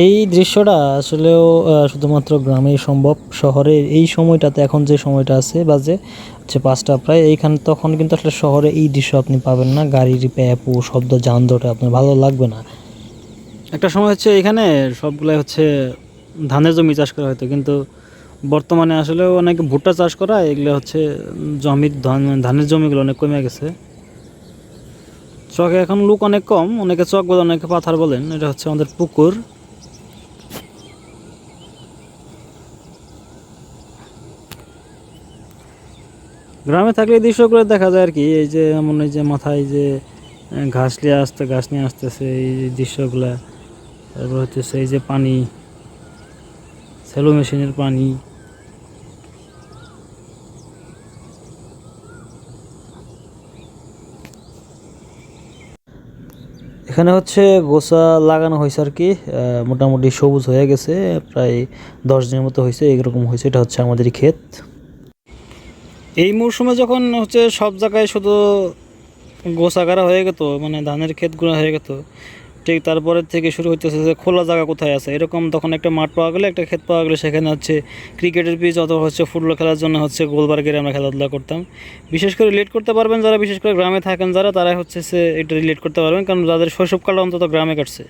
এই দৃশ্যটা আসলেও শুধুমাত্র গ্রামেই সম্ভব শহরে এই সময়টাতে, এখন যে সময়টা আছে, বাজে হচ্ছে পাঁচটা প্রায়, এইখানে তখন কিন্তু আসলে শহরে এই দৃশ্য আপনি পাবেন না, গাড়ির প্যাপু, শব্দ যানজটে, আপনার ভালো লাগবে না। একটা সময় হচ্ছে এখানে সবগুলাই হচ্ছে ধানের জমি চাষ করা হতো কিন্তু বর্তমানে আসলে অনেকে ভুট্টা চাষ করা, এগুলো হচ্ছে জমির ধান, ধানের জমিগুলো অনেক কমে গেছে। চকে এখন লোক অনেক কম, অনেকে চক বলে, অনেকে পাথার বলেন, এটা হচ্ছে আমাদের পুকুর। গ্রামে থাকলে এই দৃশ্যগুলো দেখা যায় আর কি। এই যে এমন এই যে মাথায় যে ঘাস নিয়ে আসতে, ঘাস নিয়ে আসতেছে এই যে দৃশ্যগুলা। তারপর হচ্ছে এই যে পানি, সেলো মেশিনের পানি। এখানে হচ্ছে গোসা লাগানো হয়েছে আর কি। মোটামুটি সবুজ হয়ে গেছে, প্রায় দশ দিনের মতো হয়েছে, এরকম হয়েছে। এটা হচ্ছে আমাদের ক্ষেত। এই মরশুমে যখন হচ্ছে সব জায়গায় শুধু গোসাগারা হয়ে গেত মানে ধানের ক্ষেতগুলো হয়ে গেত, ঠিক তারপরের থেকে শুরু হইতেছে যে খোলা জায়গা কোথায় আছে? এরকম তখন একটা মাঠ পাওয়া গেলে, একটা ক্ষেত পাওয়া গেলে সেখানে হচ্ছে ক্রিকেটের পিচ অথবা হচ্ছে ফুটবল খেলার জন্য হচ্ছে গোলবার্গের আমরা খেলাধুলা করতাম। বিশেষ করে রিলেট করতে পারবেন যারা, বিশেষ করে গ্রামে থাকেন যারা তারা হচ্ছে সে এটা রিলেট করতে পারবেন, কারণ যাদের শৈশবকালটা অন্তত গ্রামে কাটছে।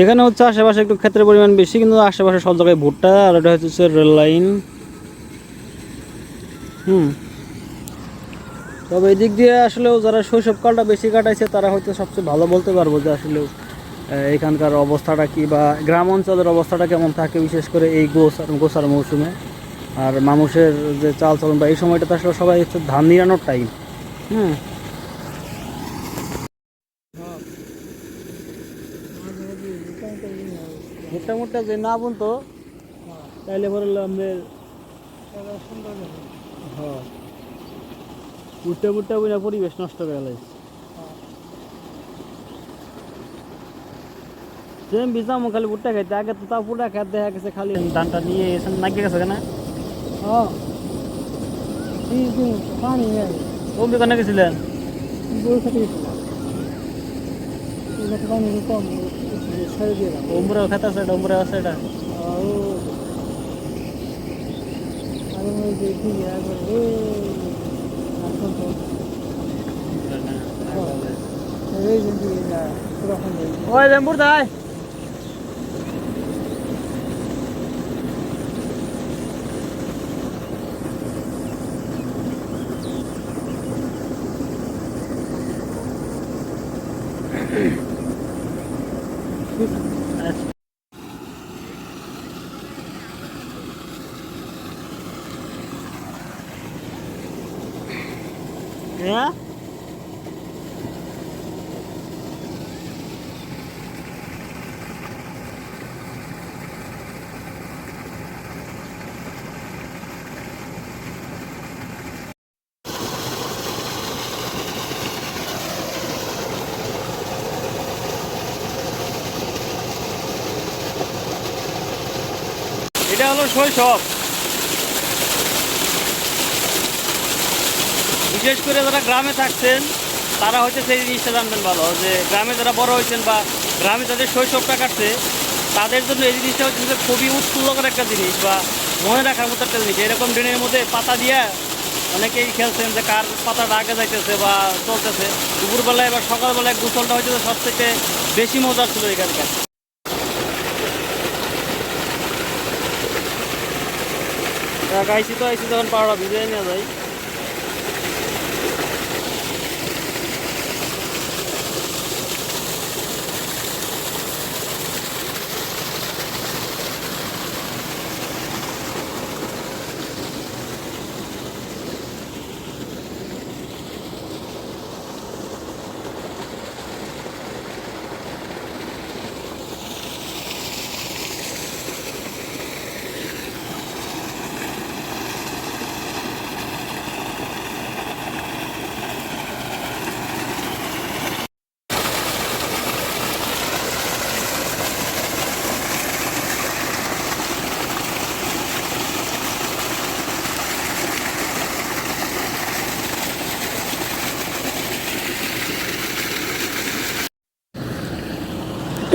এখানে হচ্ছে আশেপাশে একটু ক্ষেত্রের পরিমাণ বেশি, কিন্তু আশেপাশে সব জায়গায় ভুট্টা, আর এটা হচ্ছে রেল লাইন। হুম। তবে এদিক দিয়ে আসলেও যারা শৈশবকালটা বেশি কাটাইছে, তারা হয়তো সবচেয়ে ভালো বলতে পারব যে আসলে এখানকার অবস্থাটা কি বা গ্রাম অঞ্চলের অবস্থাটা কেমন থাকে, বিশেষ করে এই গোস গোসার মৌসুমে। আর মানুষের যে চাল চলন বা এই সময়টাতে আসলে সবাই হচ্ছে ধান নিরানোর টাইম হুম। ভুট্টা মুট্টা যে না বুনতো তাইলে পরে আমাদের হ্যাঁ। ভুট্টা মুট্টা বুনা পরিবেশ নষ্ট করে গেলে সেম বিজাম খালি ভুট্টা খাইতে আগে তো তাও পুরা খেত দেখা গেছে খালি ধানটা নিয়ে এসে নাকি গেছে কেন? হ্যাঁ তিরিশ দিন পানি নেই কোন দোকানে গেছিলেন বই খেতে গেছিলাম পানি কম ছেড়ে দিলাম ওমরা খেতে আছে ওমরা আছে এটা। পুরোখন ওই লেম্বুর দাই হ্যাঁ হলো শৈশব বিশেষ করে যারা গ্রামে থাকছেন, তারা হচ্ছে সেই জিনিসটা জানবেন ভালো, যে গ্রামে যারা বড় হয়েছেন বা গ্রামে যাদের শৈশবটা কাটছে, তাদের জন্য এই জিনিসটা হচ্ছে খুবই উৎফুল্লকর একটা জিনিস বা মনে রাখার মতো একটা জিনিস। এরকম ড্রেনের মধ্যে পাতা দিয়ে অনেকেই খেলছেন যে কার পাতাটা আগে যাইতেছে বা চলতেছে। দুপুরবেলায় বা সকালবেলায় গোসলটা হচ্ছে সব থেকে বেশি মজার ছিল এখানকার। আইসি তো আইসি যখন পাওয়া ভিজে নিয়ে যাই।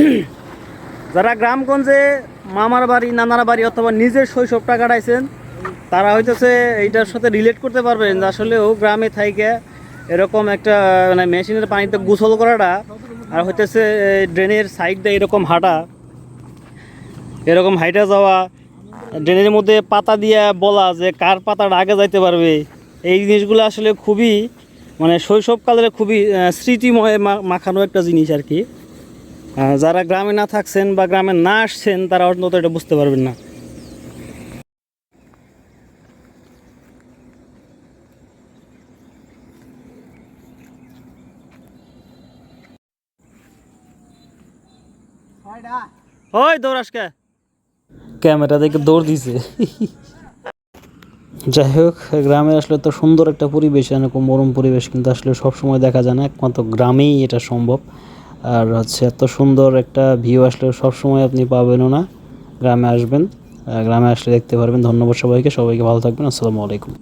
যারা গ্রামগঞ্জে মামার বাড়ি, নানার বাড়ি অথবা নিজের শৈশবটা কাটাইছেন, তারা হইতেছে এইটার সাথে রিলেট করতে পারবেন আসলেও গ্রামে থাইকে এরকম একটা মানে মেশিনের পানিতে গোসল করাটা আর হইতেছে ড্রেনের সাইড দিয়ে এরকম হাঁটা, এরকম হাইটা যাওয়া ড্রেনের মধ্যে পাতা দিয়ে বলা যে কার পাতাটা আগে যাইতে পারবে, এই জিনিসগুলো আসলে খুবই মানে শৈশবকালের খুবই স্মৃতিময় মাখানো একটা জিনিস আর কি। যারা গ্রামে না থাকছেন বা গ্রামে না আসছেন, তারা অন্তত এটা বুঝতে পারবেন না। ওই দৌড়াসকে ক্যামেরা দেখে দৌড় দিছে। যাই হোক, গ্রামে আসলে তো সুন্দর একটা পরিবেশ, এরকম মরম পরিবেশ কিন্তু আসলে সবসময় দেখা যায় না। একমাত্র গ্রামেই এটা সম্ভব। আর হচ্ছে এত সুন্দর একটা ভিউ আসলে সবসময় আপনি পাবেনও না। গ্রামে আসবেন গ্রামে আসলে দেখতে পারবেন। ধন্যবাদ সবাইকে সবাইকে ভালো থাকবেন। আসসালামু আলাইকুম।